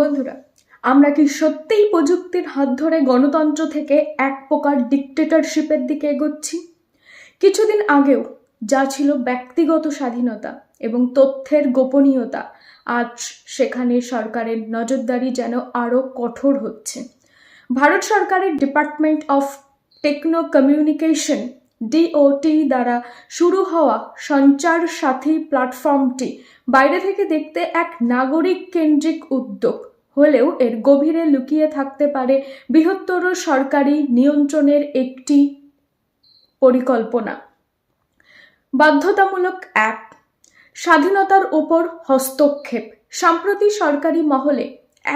বন্ধুরা, আমরা কি সত্যিই প্রযুক্তির হাত ধরে গণতন্ত্র থেকে এক প্রকার ডিকটেটরশিপের দিকে এগোচ্ছি? কিছুদিন আগেও যা ছিল ব্যক্তিগত স্বাধীনতা এবং তথ্যের গোপনীয়তা, আজ সেখানে সরকারের নজরদারি যেন আরও কঠোর হচ্ছে। ভারত সরকারের department of techno communication DOT দ্বারা শুরু হওয়া সঞ্চার সাথী প্ল্যাটফর্মটি বাইরে থেকে দেখতে এক নাগরিক কেন্দ্রিক উদ্যোগ। হলেও এর গভীরে লুকিয়ে থাকতে পারে বৃহত্তর সরকারি নিয়ন্ত্রণের একটি পরিকল্পনা। বাধ্যতামূলক অ্যাপ। স্বাধীনতার ওপর হস্তক্ষেপ। সম্প্রতি সরকারি মহলে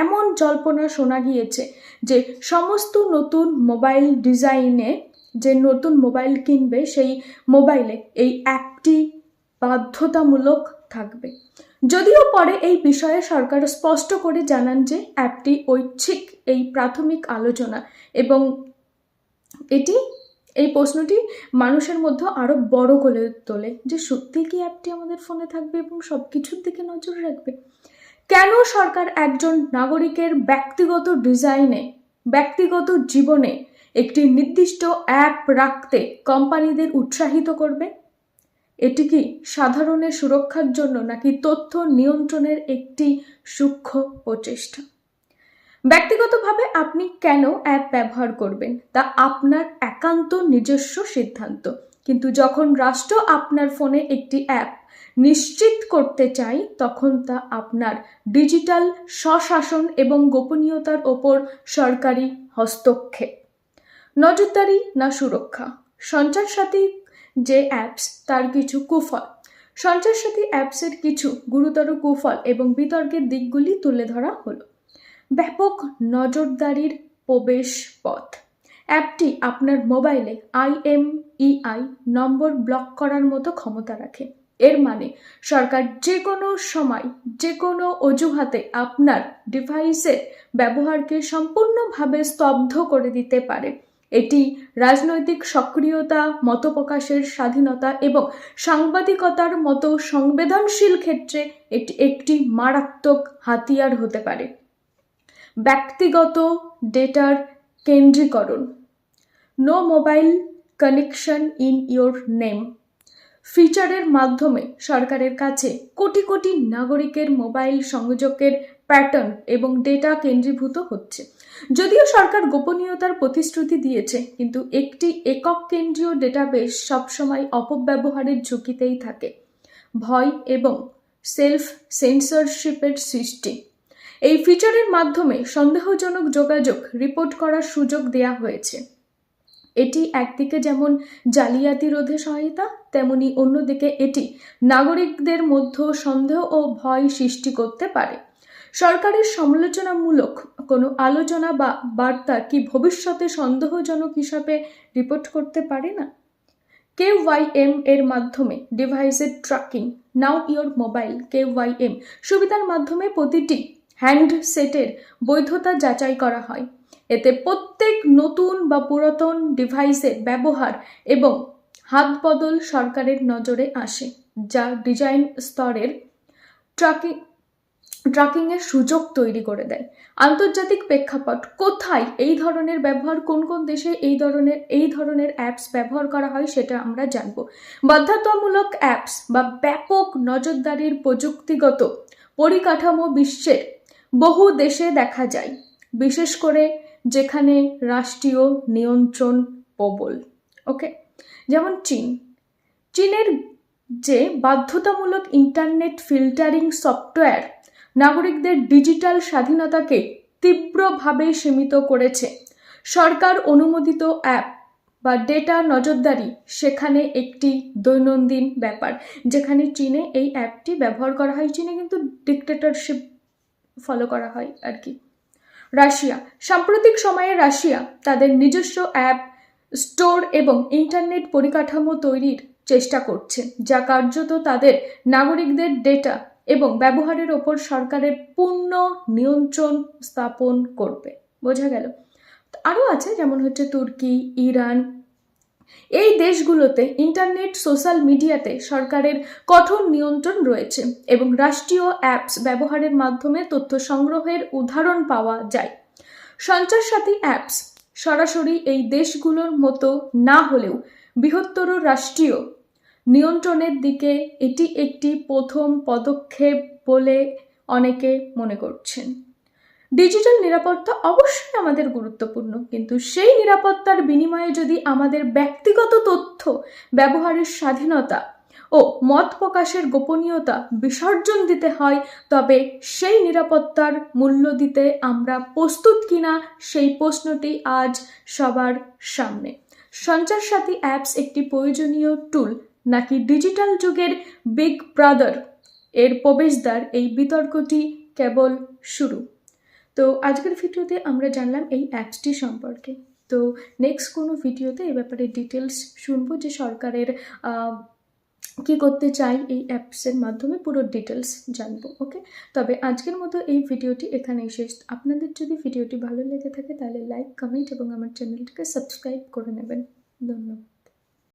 এমন জল্পনা শোনা গিয়েছে যে সমস্ত নতুন মোবাইল ডিজাইনে যে নতুন মোবাইল কিনবে সেই মোবাইলে এই অ্যাপটি বাধ্যতামূলক থাকবে। যদিও পরে এই বিষয়ে সরকার স্পষ্ট করে জানান যে অ্যাপটি ঐচ্ছিক এই প্রাথমিক আলোচনা এবং এটি, এই প্রশ্নটি মানুষের মধ্যে আরও বড় করে তোলে যে সত্যি কি অ্যাপটি আমাদের ফোনে থাকবে এবং সব কিছুর দিকে নজর রাখবে। কেন সরকার একজন নাগরিকের ব্যক্তিগত ডিজাইনে, ব্যক্তিগত জীবনে একটি নির্দিষ্ট অ্যাপ রাখতে কোম্পানিদের উৎসাহিত করবে? এটি কি সাধারণের সুরক্ষার জন্য নাকি তথ্য নিয়ন্ত্রণের একটি সূক্ষ্ম প্রচেষ্টা? ব্যক্তিগতভাবে আপনি কেন অ্যাপ ব্যবহার করবেন? তা আপনার একান্ত নিজস্ব সিদ্ধান্ত। কিন্তু যখন রাষ্ট্র আপনার ফোনে একটি অ্যাপ নিশ্চিত করতে চাই তখন তা আপনার ডিজিটাল স্বশাসন এবং গোপনীয়তার ওপর সরকারি হস্তক্ষেপ। নজরদারি না সুরক্ষা? সঞ্চার সাথী যে অ্যাপস তার কিছু কুফল। সঞ্চার সাথী অ্যাপসের কিছু গুরুতর কুফল এবং বিতর্কের দিকগুলি তুলে ধরা হলো। ব্যাপক নজরদারির প্রবেশ পথ। অ্যাপটি আপনার মোবাইলে আইএমইআই নম্বর ব্লক করার মতো ক্ষমতা রাখে। এর মানে সরকার যে কোনো সময় যে কোনো অজুহাতে আপনার ডিভাইসের ব্যবহারকে সম্পূর্ণভাবে স্তব্ধ করে দিতে পারে। এটি রাজনৈতিক সক্রিয়তা, মতপ্রকাশের স্বাধীনতা এবং সাংবাদিকতার মতো সংবেদনশীল ক্ষেত্রে এটি একটি মারাত্মক হাতিয়ার হতে পারে। ব্যক্তিগত ডেটার কেন্দ্রীকরণ। No mobile connection in your name. ফিচারের মাধ্যমে সরকারের কাছে কোটি কোটি নাগরিকের মোবাইল সংযোগের প্যাটার্ন এবং ডেটা কেন্দ্রীভূত হচ্ছে। যদিও সরকার গোপনীয়তার প্রতিশ্রুতি দিয়েছে, কিন্তু একটি একক কেন্দ্রীয় ডেটাবেস সবসময় অপব্যবহারের ঝুঁকিতেই থাকে। ভয় এবং সেলফ সেন্সরশিপের সৃষ্টি। এই ফিচারের মাধ্যমে সন্দেহজনক যোগাযোগ রিপোর্ট করার সুযোগ দেয়া হয়েছে। এটি একদিকে যেমন জালিয়াতি রোধে সহায়তা, তেমনি অন্যদিকে এটি নাগরিকদের মধ্যে সন্দেহ ও ভয় সৃষ্টি করতে পারে। সরকারের সমালোচনামূলক কোনো আলোচনা বা বার্তা কি ভবিষ্যতে সন্দেহজনক হিসাবে রিপোর্ট করতে পারে না? কে ওয়াই এম এর মাধ্যমে ডিভাইসের tracking, know your mobile K Y M সুবিধার মাধ্যমে প্রতিটি হ্যান্ডসেটের বৈধতা যাচাই করা হয়। এতে প্রত্যেক নতুন বা পুরাতন ডিভাইসের ব্যবহার এবং হাত বদল সরকারের নজরে আসে, যা ডিজাইন স্তরের ট্র্যাকিং ট্র্যাকিংয়ের সুযোগ তৈরি করে দেয়। আন্তর্জাতিক প্রেক্ষাপট, কোথায় এই ধরনের ব্যবহার, কোন কোন দেশে এই ধরনের এই ধরনের অ্যাপস ব্যবহার করা হয় সেটা আমরা জানব। বাধ্যতামূলক অ্যাপস বা ব্যাপক নজরদারির প্রযুক্তিগত পরিকাঠামো বিশ্বের বহু দেশে দেখা যায়, বিশেষ করে যেখানে রাষ্ট্রীয় নিয়ন্ত্রণ প্রবল। ওকে যেমন চীন। চীনের যে বাধ্যতামূলক ইন্টারনেট ফিল্টারিং সফটওয়্যার নাগরিকদের ডিজিটাল স্বাধীনতাকে তীব্রভাবে সীমিত করেছে। সরকার অনুমোদিত অ্যাপ বা ডেটা নজরদারি সেখানে একটি দৈনন্দিন ব্যাপার, যেখানে চীনে এই অ্যাপটি ব্যবহার করা হয়। চীনে কিন্তু ডিকটেটরশিপ ফলো করা হয় আর কি। রাশিয়া, সাম্প্রতিক সময়ে রাশিয়া তাদের নিজস্ব অ্যাপ, স্টোর এবং ইন্টারনেট পরিকাঠামো তৈরির চেষ্টা করছে, যা কার্যত তাদের নাগরিকদের ডেটা এবং ব্যবহারের ওপর সরকারের পূর্ণ নিয়ন্ত্রণ স্থাপন করবে। বোঝা গেল? আরও আছে যেমন হচ্ছে তুর্কি, ইরান। এই দেশগুলোতে ইন্টারনেট, সোশ্যাল মিডিয়াতে সরকারের কঠোর নিয়ন্ত্রণ রয়েছে এবং রাষ্ট্রীয় অ্যাপস ব্যবহারের মাধ্যমে তথ্য সংগ্রহের উদাহরণ পাওয়া যায়। সঞ্চার সাথী অ্যাপস সরাসরি এই দেশগুলোর মতো না হলেও বৃহত্তর রাষ্ট্রীয় নিয়ন্ত্রণের দিকে এটি একটি প্রথম পদক্ষেপ বলে অনেকে মনে করছেন। ডিজিটাল নিরাপত্তা অবশ্যই আমাদের গুরুত্বপূর্ণ, কিন্তু সেই নিরাপত্তার বিনিময়ে যদি আমাদের ব্যক্তিগত তথ্য, ব্যবহারের স্বাধীনতা ও মত প্রকাশের গোপনীয়তা বিসর্জন দিতে হয়, তবে সেই নিরাপত্তার মূল্য দিতে আমরা প্রস্তুত কিনা সেই প্রশ্নটি আজ সবার সামনে। সঞ্চার সাথী অ্যাপস একটি প্রয়োজনীয় টুল নাকি ডিজিটাল যুগের বিগ ব্রাদার এর প্রবেশদ্বার এই বিতর্কটি কেবল শুরু? তো আজকের ভিডিওতে আমরা জানলাম এই অ্যাপসটি সম্পর্কে। তো নেক্সট কোনো ভিডিওতে এই ব্যাপারে ডিটেলস শুনব যে সরকারের কি করতে চাই এই অ্যাপসের মাধ্যমে পুরো ডিটেলস জানব ওকে তবে আজকের মতো এই ভিডিওটি এখানেই শেষ। আপনাদের যদি ভিডিওটি ভালো লেগে থাকে তাহলে লাইক কমেন্ট এবং আমার চ্যানেলটিকে সাবস্ক্রাইব করে নেবেন। ধন্যবাদ।